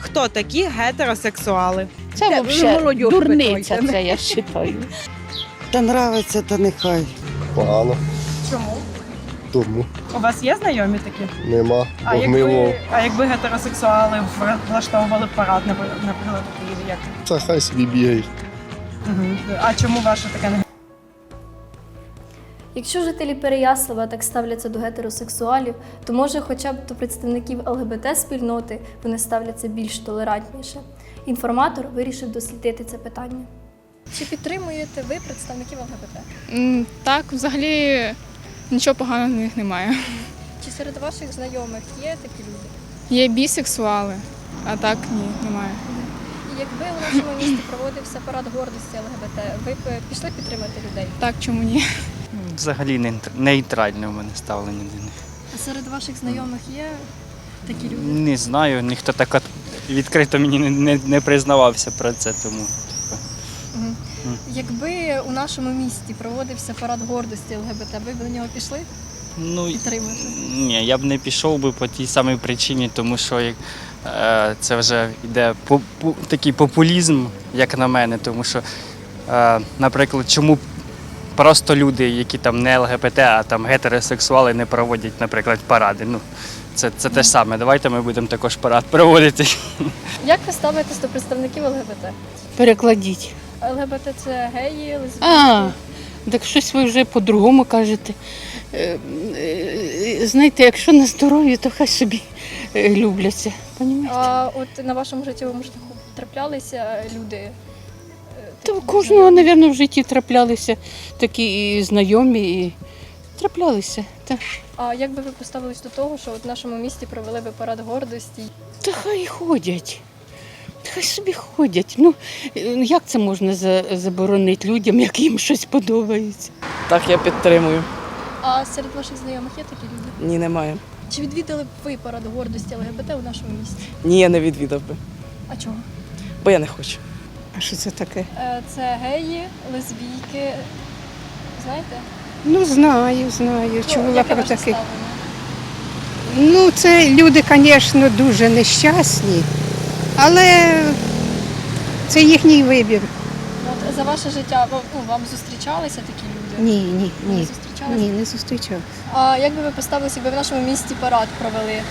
Хто такі гетеросексуали? Це взагалі дурниця, це я вважаю. Та нравиться, то нехай. Погано. Чому? Тому У вас є знайомі такі? нема. А якби, а якби гетеросексуали влаштовували парад, наприклад, у Києві, як? Та хай собі бігають. Угу. А чому ваше таке не Якщо жителі Переяслава так ставляться до гетеросексуалів, то може хоча б до представників ЛГБТ-спільноти вони ставляться більш толерантніше. Інформатор вирішив дослідити це питання. Чи підтримуєте ви представників ЛГБТ? М, Так, взагалі нічого поганого в них немає. Чи серед ваших знайомих є такі люди? Є бісексуали, а так ні, немає. І якби у нашому місті проводився парад гордості ЛГБТ, ви б пішли підтримати людей? Так, чому ні? Взагалі нейтральне у мене ставлення до них. А серед ваших знайомих є такі люди? Не знаю, ніхто так відкрито мені не, не, не признавався про це, тому. Мгм. Якби у нашому місті проводився парад гордості ЛГБТ, ви б на нього пішли Ну, підтримати? ні, я б не пішов би по тій самій причині, тому що як, е, це вже йде по, по, такий популізм, як на мене, тому що, е, наприклад, чому просто люди, які там не ЛГБТ, а там гетеросексуали не проводять, наприклад, паради. Ну, це, це те ж саме. Давайте ми будемо також парад проводити. Як ви ставитесь до представників ЛГБТ? Перекладіть. ЛГБТ це геї, лесбійки? А, так щось ви вже по-другому кажете. Е, е, Знаєте, якщо на здоров'я, то хай собі е, любляться. Понімаєте? А от на вашому життєвому шляху траплялися люди? Та у кожного, мабуть, в житті траплялися такі і знайомі, і траплялися. Та, А як би ви поставились до того, що от в нашому місті провели би парад гордості? та хай ходять. Хай собі ходять. Ну, е, як це можна заборонити людям, як їм щось подобається? Так, я підтримую. А серед ваших знайомих є такі люди? Ні, немає. Чи відвідали б ви парад гордості ЛГБТ у нашому місті? Ні, я не відвідав би, А чого? бо я не хочу. А що це таке? Е, Це геї, лесбійки. Знаєте? Ну, знаю, знаю. Ну, Чула яке про ваше таких. ставлення? Ну, це люди, звісно, дуже нещасні, але це їхній вибір. От за ваше життя ну, вам зустрічалися такі люди? Ні, ні, Не ні. зустрічалися? Ні, не зустрічав. А як би ви поставилися, якби в нашому місті парад провели?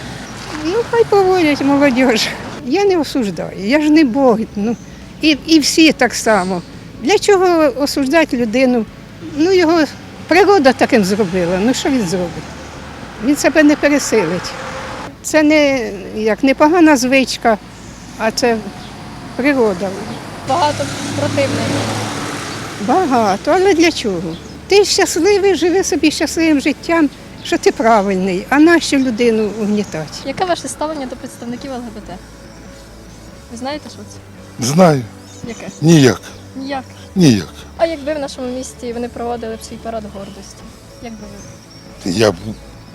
Ну, хай проводять молодіж. Я не осуждаю, я ж не Бог. Ну, і, і всі так само. Для чого осуждати людину? Ну, його природа таким зробила. Ну що він зробить? Він себе не пересилить. Це не як непогана звичка, а це природа. Багато противників. Багато, але для чого? Ти щасливий, живи собі щасливим життям, що ти правильний, а нащо людину угнітати? Яке ваше ставлення до представників ЛГБТ? Ви знаєте, що це? Знаю. Яке? Ніяк. Ніяк. Ніяк. А якби в нашому місті вони проводили б свій парад гордості? Як би ви? Я б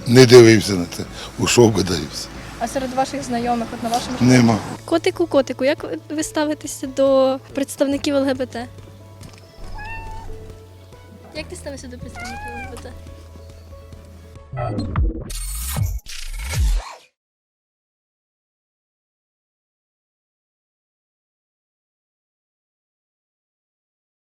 не дивився на це. Ушов би дивився. А серед ваших знайомих, от на вашому Нема. Котику, котику, як ви ставитеся до представників ЛГБТ? Як ти ставишся до представників ЛГБТ?